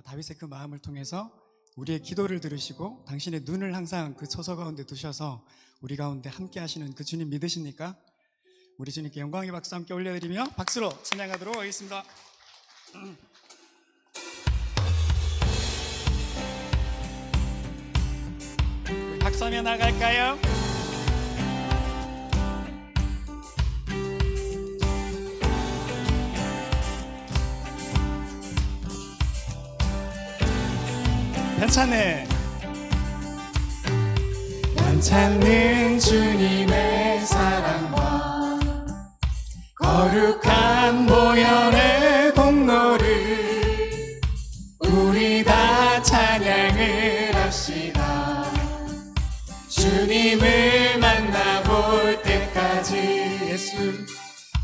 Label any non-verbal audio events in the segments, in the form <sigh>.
아, 다윗의 그 마음을 통해서 우리의 기도를 들으시고 당신의 눈을 항상 그 처소 가운데 두셔서 우리 가운데 함께 하시는 그 주님 믿으십니까? 우리 주님께 영광의 박수 함께 올려드리며 박수로 찬양하도록 하겠습니다. 우리 <clears throat> 박수 하며 나갈까요? 괜찮네. 괜찮는 주님의 사랑과 거룩한 보혈의 공로를 우리 다 찬양을 합시다. 주님을 만나볼 때까지 예수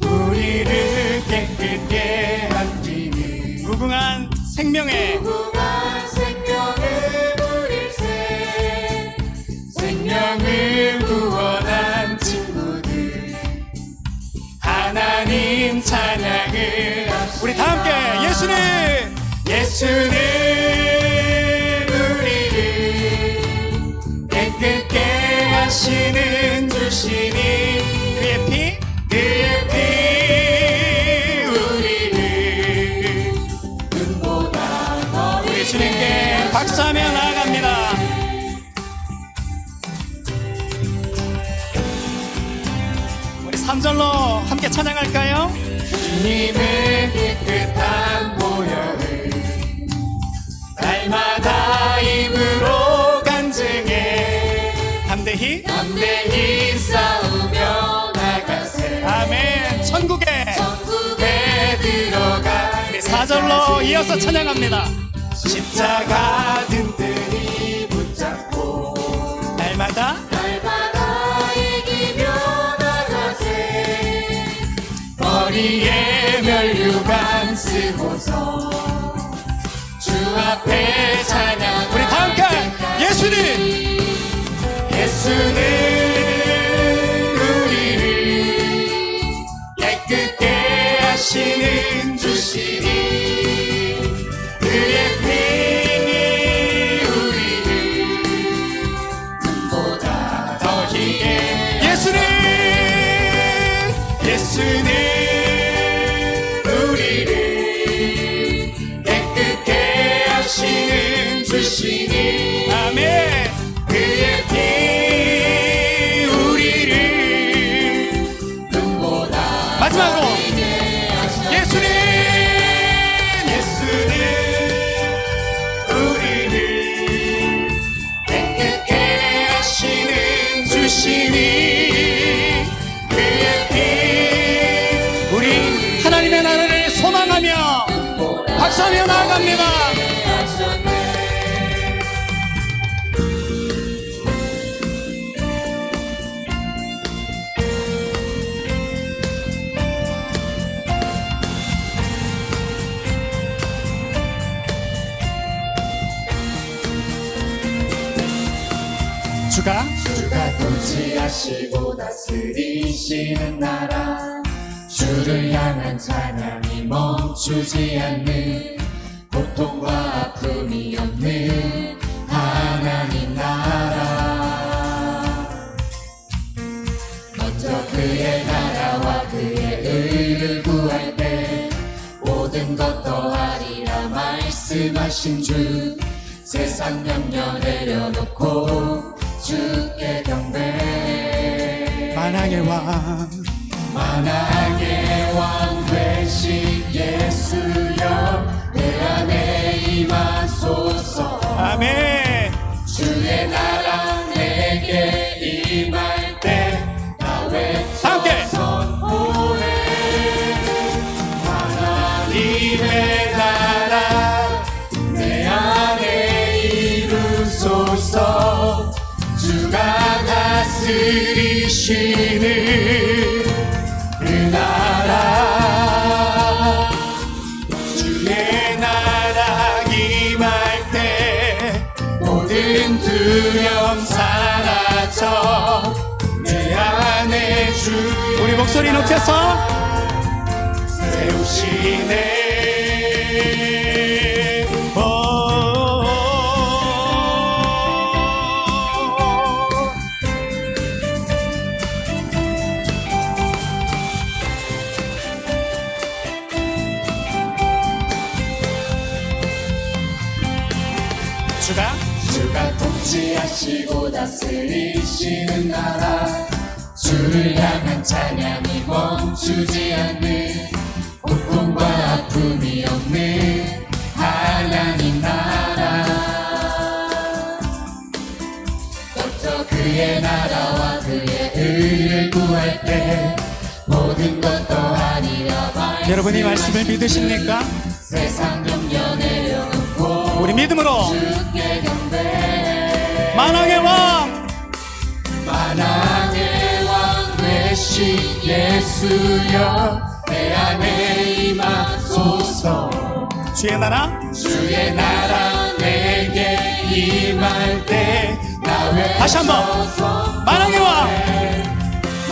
우리를 깨끗게 한기는 무궁한 생명의 무궁한 찬양을. 우리 다 함께 예수는 예수는 우리를 깨끗게 하시는 주시니 그의 피 그의 피 우리를 눈보다 더 우리 주님께 박수하며 나아갑니다. 우리 3절로 함께 찬양할까요? 주님의 깨끗한 보혈을 날마다 입으로 간증해. 담대히? 담대히 싸우며 나가세. 아멘. 천국에. 천국에 들어가 우리 4절로 이어서 찬양합니다. 십자가 든 쓰고서. 주 앞에 찬양 우리 다 함께 예수는 예수는 우리를 깨끗게 하시는 주시 주시니 아멘. 그의 피 우리를 눈보다 마지막으로 예수는 예수는 우리를 깨끗게 하시는 주시니 그의 피 우리 하나님의 나라를 소망하며 박수하며 나아갑니다 통치하시고 다스리시는 나라. 주를 향한 찬양이 멈추지 않는 고통과 아픔이 없는 하나님 나라. 먼저 그의 나라와 그의 의를 구할 때 모든 것 더하리라 말씀하신 주. 세상 명령 내려놓고 주께 경배 만왕의 왕 만왕의 왕 되신 예수여 내 안에 임하소서. 아멘. 주의 나라 내게 임할 때나 외쳐 함께. 선포해 하나님의 나라 내 안에 이루소서. 주가 다스리 시는 그 나라. 주의 나라 임할 때 모든 두려움 사라져 내 안에 주 우리 목소리 높여서. 세우시네 하시고 다스리시는 나라 주를 향한 찬양이 멈추지 않는 고통과 아픔이 없는 하나님 나라 먼저 그의 나라와 그의 의를 구할 때 모든 것 더하니라 여러분이 말씀을 믿으십니까? 세상 내려놓고 우리 믿음으로 만왕의 왕! 만왕의 왕 되신 예수여 내 안에 임하소서. 주의 나라? 주의 나라 내게 임할 때나 다시 한번. 만왕의 왕!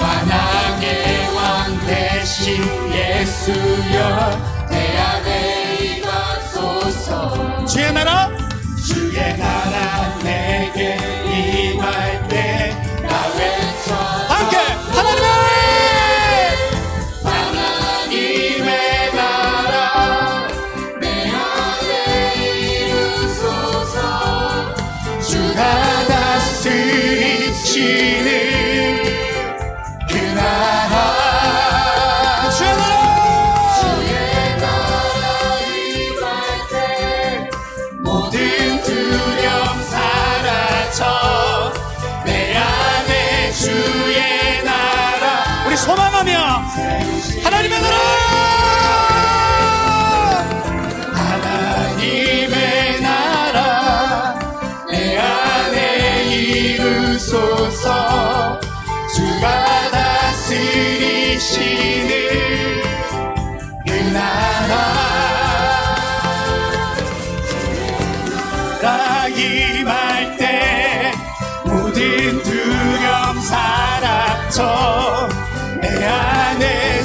만왕의 왕 되신 예수여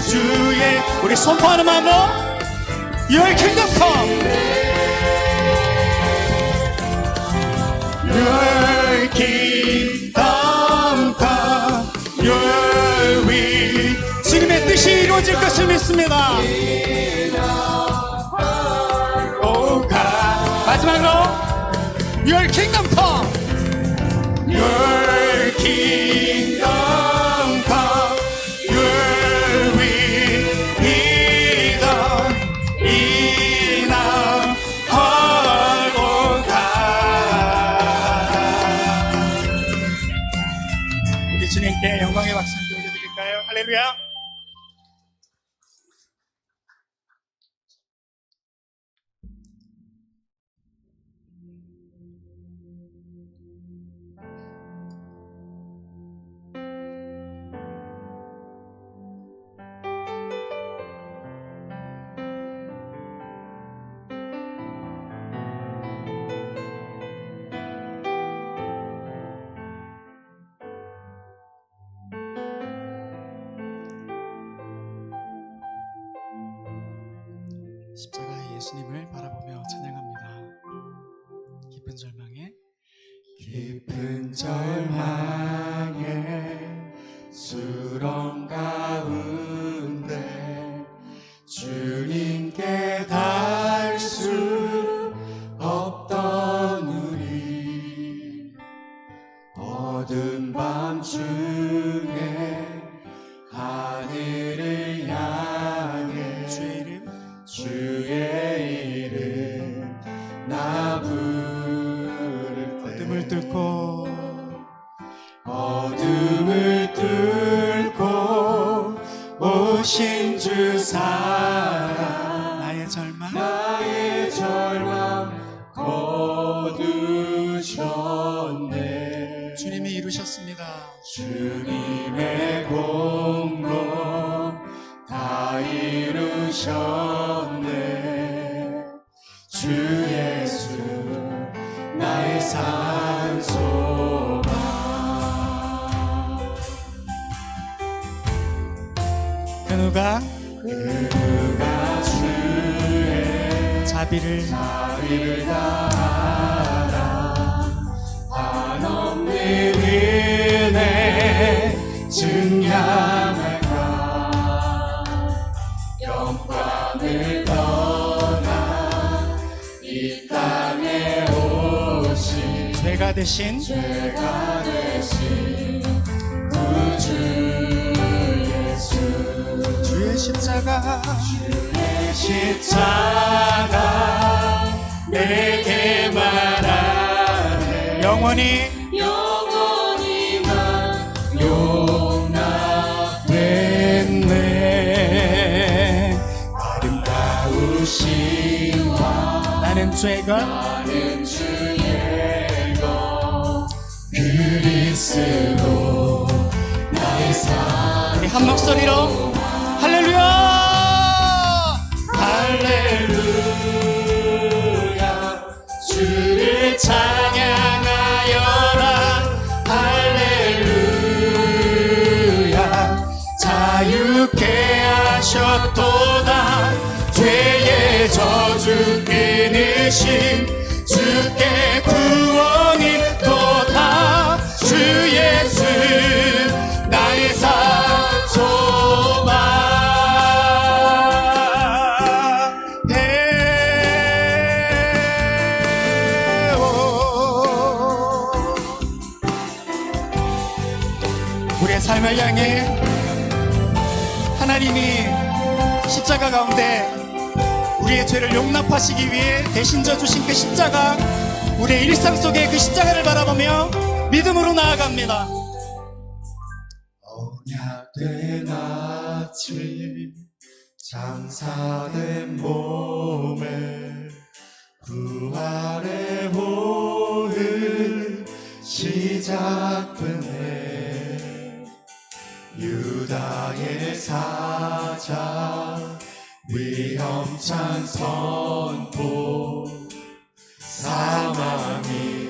주의 우리 선포하는 마음으로 Your kingdom come Your kingdom come, your will 주님의 뜻이 이루어질 것을 믿습니다 O God. 마지막으로 Your kingdom come Your 올 예수님을 바라보며 찬양합니다. 깊은 절망에 깊은 절망 어둠을 뚫고 어둠을 뚫고 오신 주 사랑. 나의 절망? 나의 절망 거두셨네. 주님이 이루셨습니다. 주님의 공로 다 이루셨네. 주 예수 나의 산 자비를 자비를 다하라 한없는 은혜 증량할까? 영광을 떠나 이 땅에 오신 죄가 되신 죄가 되신 구주 예수. 주의 십자가 십자가 내게 말하네 영원히. 영원히 난 용납됐네. 죄가 나는 것 그리스도 나의 삶 우리 한 목소리로 할렐루야 할렐루야. 주를 찬양하여라. 할렐루야. 자유케 하셨도다. 죄의 저주 끊으신 주께 구 하나님이 십자가 가운데 우리의 죄를 용납하시기 위해 대신 져 주신 그 십자가 우리의 일상 속에 그 십자가를 바라보며 믿음으로 나아갑니다. 언약된 아침 장사된 몸에 부활의 호흡 시작됐네 유다의 사자 위험찬 선포 사망이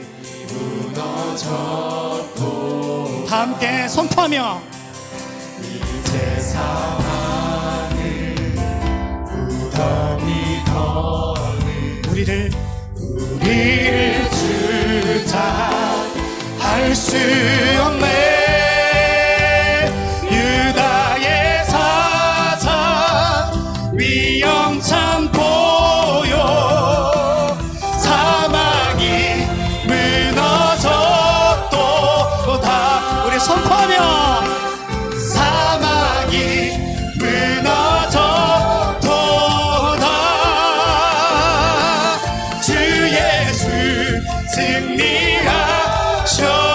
무너졌고 다 함께 선포하며 이제 사망을 무덤이 더는 우리를 우리를 주자 할 수 없네 승